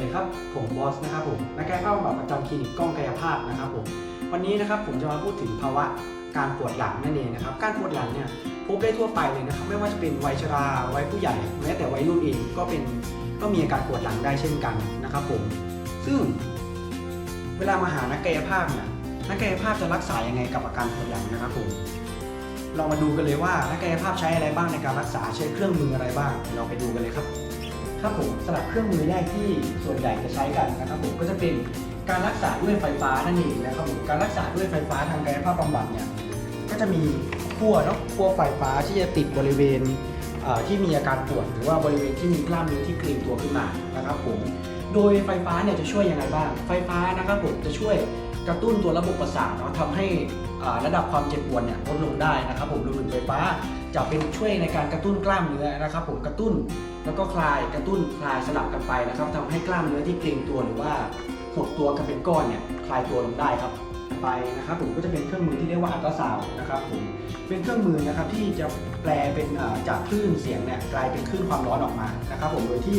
วัสดีครับ ผมบอสนะครับผมนักกายภาพบำบัดประจำคลินิกกล้องกายภาพนะครับผม วันนี้นะครับผมจะมาพูดถึงภาวะการปวดหลังนั่นเองนะครับ การปวดหลังเนี่ยพบได้ทั่วไปเลยนะครับ ไม่ว่าจะเป็นวัยชรา วัยผู้ใหญ่ แม้แต่วัยรุ่นเองก็เป็นก็มีอาการปวดหลังได้เช่นกันนะครับผม ซึ่ง เวลามาหานักกายภาพเนี่ย นักกายภาพจะรักษายังไงกับอาการปวดหลังนะครับผม เรามาดูกันเลยว่านักกายภาพใช้อะไรบ้างในการรักษา ใช้เครื่องมืออะไรบ้างเดี๋ยวเราไปดูกันเลยครับ ครับผมสำหรับเครื่องมือแรกที่ส่วนใหญ่จะใช้กันนะครับผมก็จะเป็นการรักษาด้วยไฟฟ้านั่นเองนะครับผมการรักษาด้วยไฟฟ้าทางกายภาพบำบัดเนี่ยก็จะมีขั้วเนาะขั้วไฟฟ้าที่จะติดบริเวณที่มีอาการปวดหรือว่าบริเวณที่มีกล้ามเนื้อที่เกร็งตัวขึ้นมานะครับผมโดยไฟฟ้าเนี่ยจะช่วยยังไงบ้าง ไฟฟ้านะครับผมจะช่วยกระตุ้นตัวระบบประสาทเนาะทำให้ ระดับความเจ็บปวดเนี่ยลดลงได้นะครับผมรวมถึงไฟฟ้าจะเป็นช่วยในการกระตุ้นกล้ามเนื้อนะครับ ผมกระตุ้นแล้วก็คลายกระตุ้นคลายสลับกันไปนะครับทำให้กล้ามเนื้อที่เกร็งตัวหรือว่าหดตัวกันเป็นก้อนเนี่ยคลายตัวลงได้ครับไปนะครับผมก็จะเป็นเครื่องมือที่เรียกว่าอัลตราซาวด์นะครับผมเป็นเครื่องมือนะครับที่จะแปลเป็นจากคลื่นเสียงเนี่ยกลายเป็นคลื่นความร้อนออกมานะครับ ผมโดยที่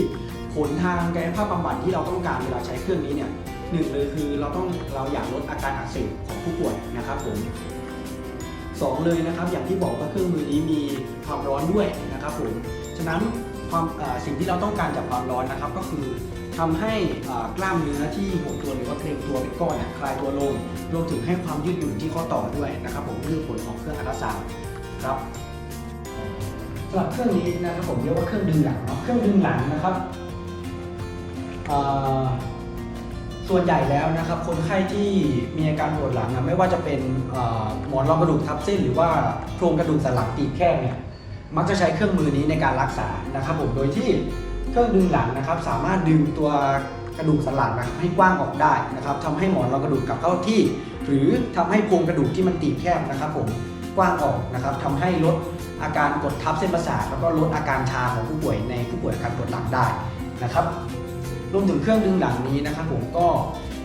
ผลทางกายภาพบำบัดที่เราต้องการเวลาใช้เครื่องนี้เนี่ยหนึ่งเลยคือเราต้องเราอยากลดอาการอักเสบของผู้ป่วยนะครับผมสองเลยนะครับอย่างที่บอกว่าเครื่องมือนี้มีความร้อนด้วยนะครับผมฉะนั้นความสิ่งที่เราต้องการจากความร้อนนะครับ ก็คือทำให้กล้ามเนื้อที่หดตัวหรือว่าเกร็งตัวเป็นก้อนเนี่ยคลายตัวลงรวมถึงให้ความยืดหยุ่นที่ข้อต่อด้วยนะครับ ผมนี่คือผลของเครื่องอัลตราซาวด์ครับสำหรับเครื่องนี้นะครับผมเรียกว่าเครื่องดึงหลังเนาะเครื่องดึงหลังนะครับ ส่วนใหญ่แล้วนะครับ คนไข้ที่มีอาการปวดหลังนะไม่ว่าจะเป็นหมอนรองกระดูกทับเส้น หรือว่าโครงกระดูกสันหลังตีบแคบเนี่ยมักจะใช้เครื่องมือนี้ในการรักษานะครับผมโดยที่เครื่องดึงหลังนะครับ สามารถดึงตัวกระดูกสันหลังนะครับให้กว้างออกได้นะครับทำให้หมอนรองกระดูกกลับเข้าที่ หรือทำให้โครงกระดูกที่มันตีบแคบนะครับ ผมกว้างออกนะครับทำให้ลดอาการกดทับเส้นประสาทแล้วก็ลดอาการชาของผู้ป่วยในผู้ป่วยอาการปวดหลังได้นะครับ รวมถึงเครื่องดึงหลังนี้นะครับผมก็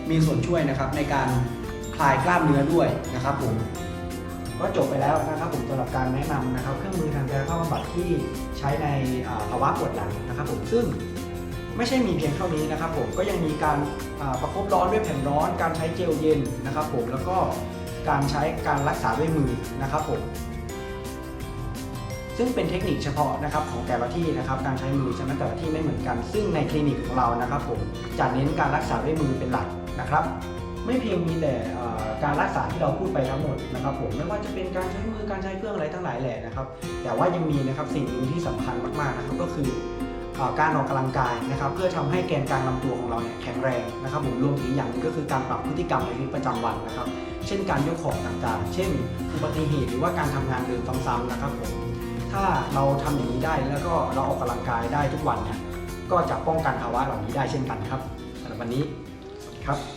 มีส่วนช่วยนะครับในการคลายกล้ามเนื้อด้วยนะครับผมก็จบไปแล้วนะครับผมสำหรับการแนะนำนะครับ เครื่องมือทางกายภาพบำบัดที่ใช้ในภาวะปวดหลังนะครับผมซึ่งไม่ใช่มีเพียงเท่านี้นะครับผมก็ยังมีการประคบร้อนด้วยแผ่นร้อน การใช้เจลเย็นนะครับผมแล้วก็การใช้การรักษาด้วยมือนะครับผม ซึ่งเป็นเทคนิคเฉพาะนะครับของแต่ละที่นะครับการใช้มือใช่ไหมแต่ละที่ไม่เหมือนกัน ซึ่งในคลินิกของเรานะครับผมจะเน้นการรักษาด้วยมือเป็นหลักนะครับ ไม่เพียงมีแต่การรักษาที่เราพูดไปทั้งหมดนะครับผมไม่ว่าจะเป็นการใช้มือการใช้เครื่องอะไรทั้งหลายแหละนะครับ แต่ว่ายังมีนะครับสิ่งหนึ่งที่สำคัญมากๆนะครับก็คืออการออกกำลังกายนะครับ เพื่อทำให้แกนกลางลำตัวของเราเนี่ยแข็งแรงนะครับผมรวมถึงอย่างนึงก็คือการปรับพฤติกรรมในชีวิตประจำวันนะครับ เช่นการยกของต่างๆ เช่น อุบัติเหตุหรือว่าการทำงานเดินซ้ำๆนะครับผม ถ้าเราทำอย่างนี้ได้แล้วก็เราออกกำลังกายได้ทุกวันเนี่ยก็จะป้องกันภาวะเหล่านี้ได้เช่นกันครับสำหรับวันนี้สวัสดีครับ